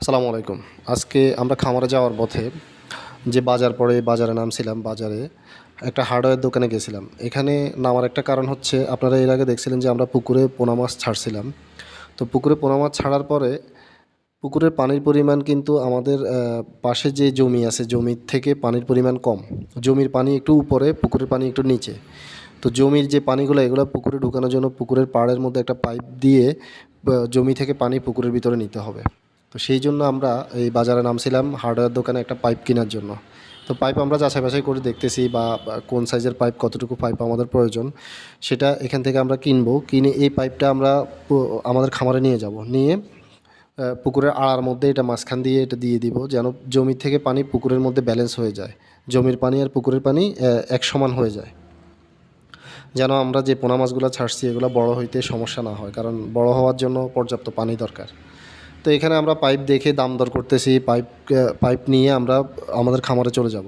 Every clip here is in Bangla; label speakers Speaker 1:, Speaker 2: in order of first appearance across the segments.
Speaker 1: আসসালামু আলাইকুম। আজকে আমরা খামারে যাওয়ার পথে যে বাজার পড়ে, বাজারে নামছিলাম, বাজারে একটা হার্ডওয়্যার দোকানে গেছিলাম। এখানে নামার একটা কারণ হচ্ছে, আপনারা এর আগে দেখছিলেন যে আমরা পুকুরে পোনা মাছ ছাড়ছিলাম। তো পুকুরে পোনা মাছ ছাড়ার পরে পুকুরের পানির পরিমাণ কিন্তু আমাদের পাশে যে জমি আছে, জমির থেকে পানির পরিমাণ কম। জমির পানি একটু উপরে, পুকুরের পানি একটু নিচে। তো জমির যে পানিগুলো, এগুলো পুকুরে ঢুকানোর জন্য পুকুরের পাড়ের মধ্যে একটা পাইপ দিয়ে জমি থেকে পানি পুকুরের ভিতরে নিতে হবে। তো সেই জন্য আমরা এই বাজারে নামছিলাম হার্ডওয়্যার দোকানে একটা পাইপ কেনার জন্য। তো পাইপ আমরা যাচাই বাছাই করে দেখতেছি বা কোন সাইজের পাইপ কতটুকু পাইপ আমাদের প্রয়োজন। সেটা এখান থেকে আমরা কিনবো, কিনে এই পাইপটা আমরা আমাদের খামারে নিয়ে যাব। নিয়ে পুকুরের আড়ার মধ্যে এটা মাঝখান দিয়ে এটা দিয়ে দিব, যেন জমি থেকে পানি পুকুরের মধ্যে ব্যালেন্স হয়ে যায়। জমির পানি আর পুকুরের পানি এক সমান হয়ে যায়। যেন আমরা যে পোনা মাছগুলো ছাড়ছি, এগুলো বড় হইতে সমস্যা না হয়, কারণ বড় হওয়ার জন্য পর্যাপ্ত পানি দরকার। তো এখানে আমরা পাইপ দেখে দাম দর করতেছি, পাইপ পাইপ নিয়ে আমরা আমাদের খামারে চলে যাব।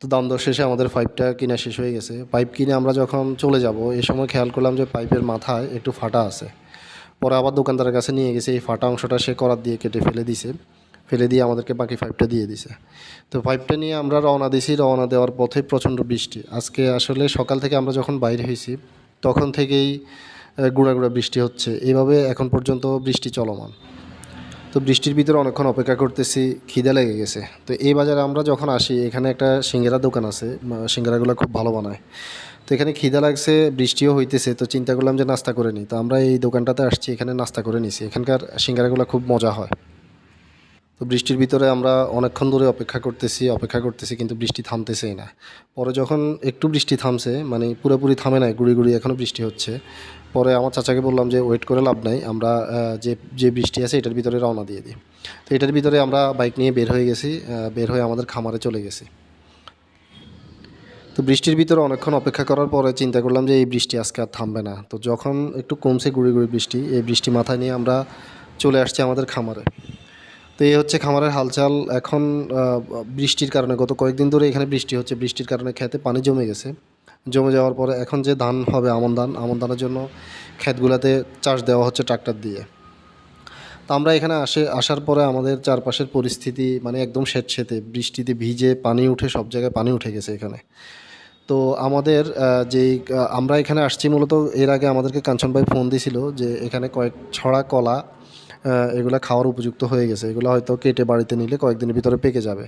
Speaker 1: তো দাম দর শেষে আমাদের পাইপটা কিনা শেষ হয়ে গেছে। পাইপ কিনে আমরা যখন চলে যাব, এই সময় খেয়াল করলাম যে পাইপের মাথায় একটু ফাটা আছে। পরে আবার দোকানদারের কাছে নিয়ে গেছে, এই ফাটা অংশটা সে করার দিয়ে কেটে ফেলে দিছে। ফেলে দিয়ে আমাদেরকে বাকি পাইপটা দিয়ে দিছে। তো পাইপটা নিয়ে আমরা রওনা দিছি। রওনা দেওয়ার পথে প্রচণ্ড বৃষ্টি। আজকে আসলে সকাল থেকে আমরা যখন বাইরে হয়েছি, তখন থেকেই গুঁড়া গুঁড়া বৃষ্টি হচ্ছে। এইভাবে এখন পর্যন্ত বৃষ্টি চলমান। তো বৃষ্টির ভিতরে অনেকক্ষণ অপেক্ষা করতেছি, খিদে লেগে গেছে। তো এই বাজারে আমরা যখন আসি, এখানে একটা সিঙ্গারা দোকান আছে সিঙ্গেরাগুলো খুব ভালো বানায়। তো এখানে খিদে লাগছে, বৃষ্টিও হইতেছে, তো চিন্তা করলাম যে নাস্তা করে নিই। তো আমরা এই দোকানটাতে আসছি, এখানে নাস্তা করে নিছি। এখানকার সিঙ্গারাগুলো খুব মজা হয়। তো বৃষ্টির ভিতরে আমরা অনেকক্ষণ ধরে অপেক্ষা করতেছি অপেক্ষা করতেছি, কিন্তু বৃষ্টি থামতেছেই না। পরে যখন একটু বৃষ্টি থামছে মানে পুরোপুরি থামে নাই, গুড়ি গুড়ি এখনও বৃষ্টি হচ্ছে, পরে আমার চাচাকে বললাম যে ওয়েট করে লাভ নাই, আমরা যে যে বৃষ্টি আছে, এটার ভিতরে রওনা দিয়ে দিই। তো এটার ভিতরে আমরা বাইক নিয়ে বের হয়ে গেছি বের হয়ে আমাদের খামারে চলে গেছি। তো বৃষ্টির ভিতরে অনেকক্ষণ অপেক্ষা করার পরে চিন্তা করলাম যে, এই বৃষ্টি আজকে আর থামবে না। তো যখন একটু কমছে গুড়ি গুড়ি বৃষ্টি, এই বৃষ্টি মাথায় নিয়ে আমরা চলে আসছি আমাদের খামারে। তো এই হচ্ছে খামারের হালচাল। এখন বৃষ্টির কারণে গত কয়েকদিন ধরে এখানে বৃষ্টি হচ্ছে। বৃষ্টির কারণে খেতে পানি জমে গেছে। জমে যাওয়ার পরে এখন যে ধান হবে আমন ধান, আমন ধানের জন্য ক্ষেতগুলোতে চাষ দেওয়া হচ্ছে ট্রাক্টর দিয়ে। তো আমরা এখানে আসে, আসার পরে আমাদের চারপাশের পরিস্থিতি মানে একদম স্বেচ্ছেতে বৃষ্টিতে ভিজে পানি উঠে, সব জায়গায় পানি উঠে গেছে এখানে। তো আমাদের যেই আমরা এখানে আসছি মূলত এর আগে আমাদেরকে কাঞ্চন ভাই ফোন দিছিল যে এখানে কয়েক ছড়া কলা এগুলা খাওয়ার উপযুক্ত হয়ে গেছে। এগুলো হয়তো কেটে বাড়িতে নিলে কয়েকদিনের ভিতরে পেকে যাবে।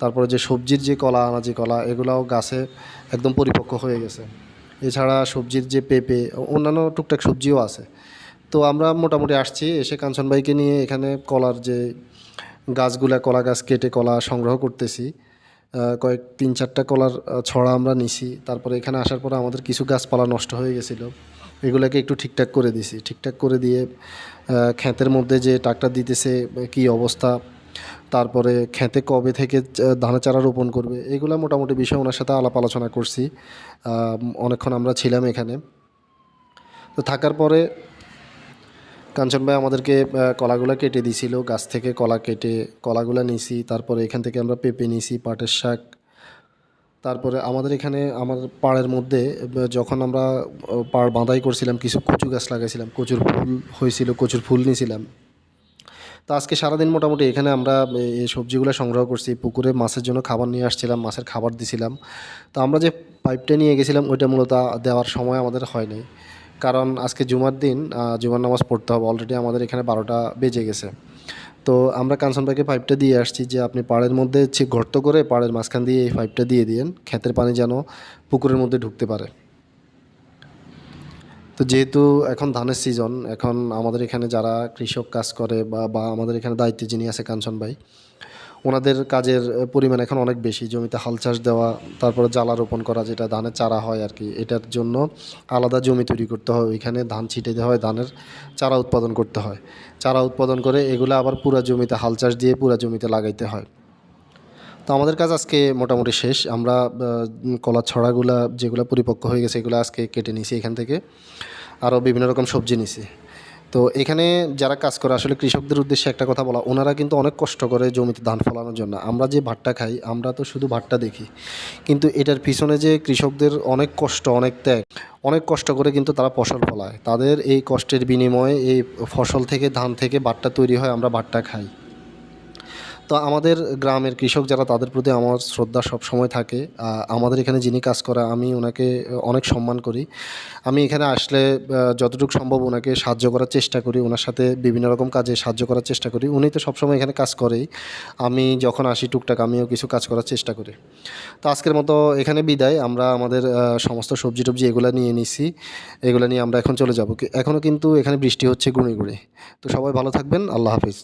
Speaker 1: তারপরে যে সবজির যে কলা, আনাজি কলা, এগুলাও গাছে একদম পরিপক্ক হয়ে গেছে। এছাড়া সবজির যে পেঁপে, অন্যান্য টুকটাক সবজিও আছে। তো আমরা মোটামুটি আসছি, এসে কাঞ্চন ভাইকে নিয়ে এখানে কলার যে গাছগুলা, কলা গাছ কেটে কলা সংগ্রহ করতেছি। কয়েক, তিন চারটা কলার ছড়া আমরা নিছি। তারপরে এখানে আসার পর আমাদের কিছু গাছপালা নষ্ট হয়ে গেছিল। এগুলোকে একটু ঠিকঠাক করে দিছি। ঠিকঠাক করে দিয়ে ক্ষেতের মধ্যে যে ট্রাক্টর দিতেছে, কি অবস্থা, তারপরে ক্ষেতে কবে থেকে ধানের চারা রোপণ করবে, এগুলো মোটামুটি বিষয় ওনার সাথে আলাপ আলোচনা করছি। অনেকক্ষণ আমরা ছিলাম এখানে। তো থাকার পরে কাঞ্চন ভাই আমাদেরকে কলাগুলা কেটে দিছিল, গাছ থেকে কলা কেটে কলাগুলা নিছি, তারপরে এখান থেকে আমরা পেঁপে নিছি, পাটের শাক তারপরে আমাদের এখানে, আমার পাড়ের মধ্যে যখন আমরা পাড় বাঁধাই করছিলাম, কিছু কচু গাছ লাগাইছিলাম, কচুর ফুল হয়েছিল, কচুর ফুল নিয়েছিলাম তো আজকে সারাদিন মোটামুটি এখানে আমরা এই সবজিগুলো সংগ্রহ করছি, পুকুরে মাছের জন্য খাবার নিয়ে আসছিলাম, মাছের খাবার দিছিলাম। তো আমরা যে পাইপটা নিয়ে গেছিলাম, ওইটা মূলত দেওয়ার সময় আমাদের হয়নি কারণ আজকে জুমার দিন জুমার নামাজ পড়তে হবে, অলরেডি আমাদের এখানে বারোটা বেজে গেছে। তো আমরা কাঞ্চন ভাইকে পাইপটা দিয়ে আসছি যে আপনি পাড়ের মধ্যে গর্ত করে পাড়ের মাঝখান দিয়ে এই পাইপটা দিয়ে দিয়েন, ক্ষেতের পানি যেন পুকুরের মধ্যে ঢুকতে পারে। তো যেহেতু এখন ধানের সিজন এখন আমাদের এখানে যারা কৃষক কাজ করে বা বা আমাদের এখানে দায়িত্বে যিনি আছে কাঞ্চন ভাই ওনাদের কাজের পরিমাণ এখন অনেক বেশি। জমিতে হাল চাষ দেওয়া, তারপরে জ্বালা রোপণ করা, যেটা ধানের চারা হয় আর কি, এটার জন্য আলাদা জমি তৈরি করতে হয়। ওইখানে ধান ছিটে দেওয়া হয়, ধানের চারা উৎপাদন করতে হয়। চারা উৎপাদন করে এগুলো আবার পুরা জমিতে হাল চাষ দিয়ে পুরা জমিতে লাগাইতে হয়। তো আমাদের কাজ আজকে মোটামুটি শেষ। আমরা কলার ছড়াগুলা যেগুলো পরিপক্ক হয়ে গেছে, এগুলো আজকে কেটে নিছি এখান থেকে। আরও বিভিন্ন রকম সবজি নিছি। তো এখানে যারা কাজ করে, আসলে কৃষকদের উদ্দেশ্যে একটা কথা বলা, ওনারা কিন্তু অনেক কষ্ট করে জমিতে ধান ফলানোর জন্য। আমরা যে ভাতটা খাই, আমরা তো শুধু ভাতটা দেখি। কিন্তু এটার পিছনে যে কৃষকদের অনেক কষ্ট, অনেক ত্যাগ, অনেক কষ্ট করে কিন্তু তারা ফসল ফলায়। তাদের এই কষ্টের বিনিময়ে এই ফসল থেকে, ধান থেকে ভাতটা তৈরি হয়, আমরা ভাতটা খাই। তো আমাদের গ্রামের কৃষক যারা, তাদের প্রতি আমার শ্রদ্ধা সব সময় থাকে আমাদের এখানে যিনি কাজ করে, আমি ওনাকে অনেক সম্মান করি। আমি এখানে আসলে যতটুকু সম্ভব ওনাকে সাহায্য করার চেষ্টা করি, ওনার সাথে বিভিন্ন রকম কাজে সাহায্য করার চেষ্টা করি। উনি তো সবসময় এখানে কাজ করেই। আমি যখন আসি টুকটাক, আমিও কিছু কাজ করার চেষ্টা করি। তো আজকের মতো এখানে বিদায়। আমরা আমাদের সমস্ত সবজি টবজি এগুলো নিয়ে নিছি। এগুলো নিয়ে আমরা এখন চলে যাব। এখনও কিন্তু এখানে বৃষ্টি হচ্ছে গুঁড়ি গুঁড়ি। তো সবাই ভালো থাকবেন। আল্লাহ হাফিজ।